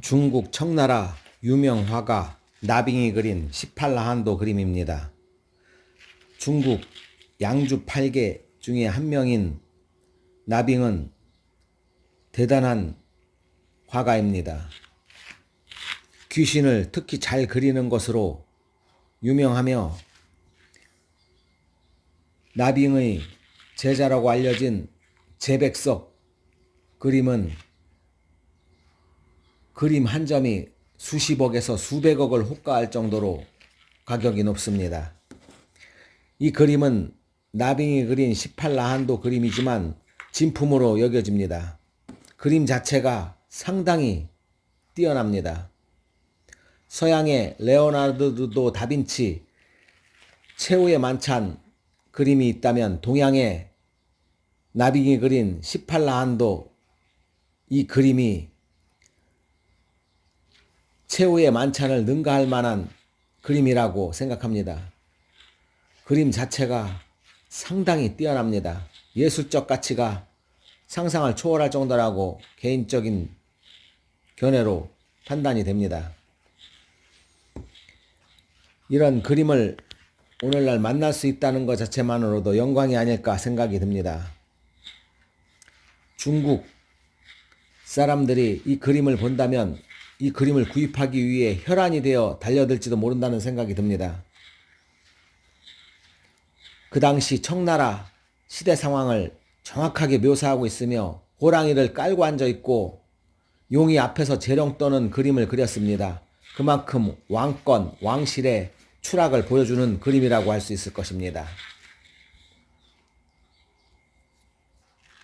중국 청나라 유명 화가 나빙이 그린 18라 한도 그림입니다. 중국 양주 8개 중에 한 명인 나빙은 대단한 화가입니다. 귀신을 특히 잘 그리는 것으로 유명하며 나빙의 제자라고 알려진 제백석 그림은 그림 한 점이 수십억에서 수백억을 호가할 정도로 가격이 높습니다. 이 그림은 나빙이 그린 18라 한도 그림이지만 진품으로 여겨집니다. 그림 자체가 상당히 뛰어납니다. 서양의 레오나르도 다빈치 최후의 만찬 그림이 있다면 동양의 나빙이 그린 18라 한도 이 그림이 최후의 만찬을 능가할 만한 그림이라고 생각합니다. 그림 자체가 상당히 뛰어납니다. 예술적 가치가 상상을 초월할 정도라고 개인적인 견해로 판단이 됩니다. 이런 그림을 오늘날 만날 수 있다는 것 자체만으로도 영광이 아닐까 생각이 듭니다. 중국 사람들이 이 그림을 본다면 이 그림을 구입하기 위해 혈안이 되어 달려들지도 모른다는 생각이 듭니다. 그 당시 청나라 시대 상황을 정확하게 묘사하고 있으며 호랑이를 깔고 앉아 있고 용이 앞에서 재롱 떠는 그림을 그렸습니다. 그만큼 왕권, 왕실의 추락을 보여주는 그림이라고 할 수 있을 것입니다.